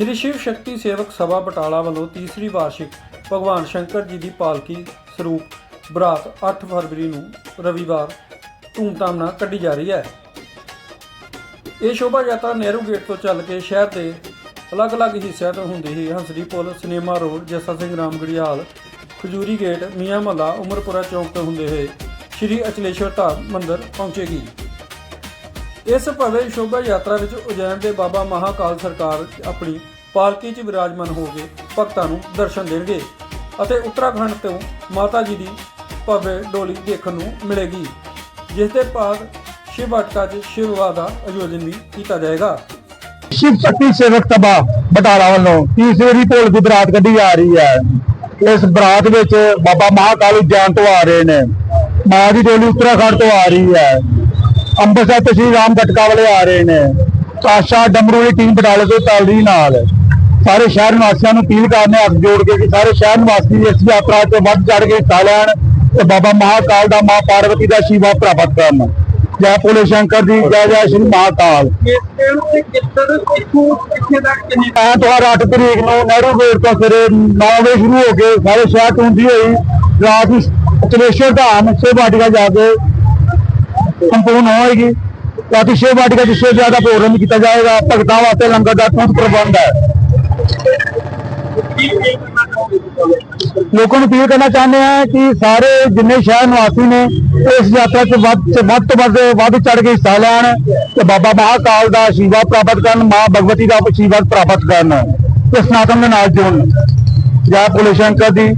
ਸ਼੍ਰੀ ਸ਼ਿਵ ਸ਼ਕਤੀ ਸੇਵਕ ਸਭਾ ਬਟਾਲਾ ਵੱਲੋਂ ਤੀਸਰੀ ਵਾਰਸ਼ਿਕ ਭਗਵਾਨ ਸ਼ੰਕਰ ਜੀ ਦੀ ਪਾਲਕੀ ਸਰੂਪ ਬਰਾਤ 8 ਫਰਵਰੀ ਨੂੰ ਰਵੀਵਾਰ ਧੂਮਧਾਮ ਨਾਲ ਕੱਢੀ ਜਾ ਰਹੀ ਹੈ। ਇਹ ਸ਼ੋਭਾ ਯਾਤਰਾ ਨਹਿਰੂ ਗੇਟ ਤੋਂ ਚੱਲ ਕੇ ਸ਼ਹਿਰ ਦੇ ਅਲੱਗ-ਅਲੱਗ ਹਿੱਸਿਆਂ ਤੋਂ ਹੁੰਦੀ ਹੀ Hansri Pul, cinema road, Jassa Singh Ramgarhia Khajuri gate, Mian Malla Umarpura ਚੌਂਕ ਤੋਂ ਹੁੰਦੇ ਹੋਏ ਸ਼੍ਰੀ ਅਚਲੇਸ਼ਵਰ ਧਾਮ ਮੰਦਿਰ ਪਹੁੰਚੇਗੀ। ਇਸ ਭਲੇ ਸ਼ੋਭਾ ਯਾਤਰਾ ਵਿੱਚ ਉਜੈਨ ਦੇ ਬਾਬਾ ਮਹਾਕਾਲ ਸਰਕਾਰ ਆਪਣੀ ਪਾਲਕੀ 'ਚ ਵਿਰਾਜਮਾਨ ਹੋ ਕੇ ਭਗਤਾਂ ਨੂੰ ਦਰਸ਼ਨ ਦੇਣਗੇ ਅਤੇ ਉੱਤਰਾਖੰਡ ਤੋਂ ਮਾਤਾ ਜੀ ਦੀ ਭਵੇ ਡੋਲੀ ਦੇਖਣ ਨੂੰ ਮਿਲੇਗੀ, ਜਿਸ ਦੇ ਬਾਅਦ ਸ਼ਿਵ ਅਟਕਾ 'ਚ ਸ਼ਿਵਵਾ ਦਾ ਆਯੋਜਨ ਵੀ ਕੀਤਾ ਜਾਏਗਾ। ਸ਼ਿਵ ਸ਼ਕਤੀ ਸੇਵਕ ਸਭਾ ਬਟਾਲਾ ਵੱਲੋਂ ਤੀਸਰੀ ਢੋਲ ਦੀ ਬਰਾਤ ਕੱਢੀ ਆ ਰਹੀ ਹੈ। ਇਸ ਬਰਾਤ ਵਿੱਚ ਬਾਬਾ ਮਹਾਕਾਲ ਜਾਣ ਤੋਂ ਆ ਰਹੇ ਨੇ। ਮਾਂ ਦੀ ਡੋਲੀ ਉੱਤਰਾਖੰਡ ਤੋਂ ਆ ਰਹੀ ਹੈ। ਅੰਮ੍ਰਿਤਸਰ ਤੋਂ ਸ਼੍ਰੀ ਰਾਮ ਗਟਕਾ ਵਾਲੇ ਆ ਰਹੇ ਨੇ। ਆਸ਼ਾ ਡਮਰੂ ਦੀ ਟੀਮ ਬਟਾਲੇ ਤੋਂ ਚੱਲ ਨਾਲ। ਸਾਰੇ ਸ਼ਹਿਰ ਨਿਵਾਸੀਆਂ ਨੂੰ ਅਪੀਲ ਕਰਨੇ ਹੱਥ ਜੋੜ ਕੇ ਕਿ ਸਾਰੇ ਸ਼ਹਿਰ ਨਿਵਾਸੀ ਇਸ ਯਾਤਰਾ 'ਚ ਵੱਧ ਚੜ ਕੇ ਹਿੱਸਾ ਲੈਣ ਤੇ ਬਾਬਾ ਮਹਾਕਾਲ ਦਾ ਮਾਂ ਪਾਰਵਤੀ ਦਾ ਸ਼ੀਵਾ ਪ੍ਰਾਪਤ ਕਰਨ। ਜੈ ਭੋਲੇ ਸ਼ੰਕਰ ਦੀ ਜੈ ਜੈ ਸ਼੍ਰੀ ਮਹਾਕਾਲ। ਐਤਵਾਰ 8 ਤਰੀਕ ਨੂੰ ਨਹਿਰੂ ਗੇਟ ਤੋਂ ਸਵੇਰੇ 9 ਵਜੇ ਸ਼ੁਰੂ ਹੋ ਕੇ ਸਾਰੇ ਸ਼ਹਿਰ ਤੋਂ ਹੁੰਦੀ ਹੋਈ ਰਾਤ ਨੂੰ ਚਲੇਸ਼ਵਰ ਧਾਮ ਸੇ ਬਾਟੀਆ ਜਾ ਕੇ ਸੰਪੂਰਨ ਹੋਏਗੀ। ਰਾਤੀ ਛੇ ਬਾਟੀਆ ਚ ਜ਼ਿਆਦਾ ਪ੍ਰੋਗਰਾਮ ਕੀਤਾ ਜਾਏਗਾ। ਭਗਤਾਂ ਵਾਸਤੇ ਲੰਗਰ ਦਾ ਤੁਰੰਤ ਪ੍ਰਬੰਧ ਹੈ। ਲੋਕਾਂ ਨੂੰ ਅਪੀਲ ਕਰਨਾ ਚਾਹੁੰਦੇ ਆ ਕਿ ਸਾਰੇ ਜਿੰਨੇ ਸ਼ਹਿਰ ਨਿਵਾਸੀ ਨੇ, ਇਸ ਯਾਤਰਾ 'ਚ ਵੱਧ ਤੋਂ ਵੱਧ ਤੋਂ ਵੱਧ ਵੱਧ ਚੜ ਕੇ ਹਿੱਸਾ ਲੈਣ ਤੇ ਬਾਬਾ ਮਹਾਕਾਲ ਦਾ ਆਸ਼ੀਰਵਾਦ ਪ੍ਰਾਪਤ ਕਰਨ, ਮਾਂ ਭਗਵਤੀ ਦਾ ਆਸ਼ੀਰਵਾਦ ਪ੍ਰਾਪਤ ਕਰਨ ਤੇ ਸਨਾਤਨ ਦੇ ਨਾਲ ਜੁੜਨ। ਜੈ ਭੋਲੇ ਸ਼ੰਕਰ ਦੀ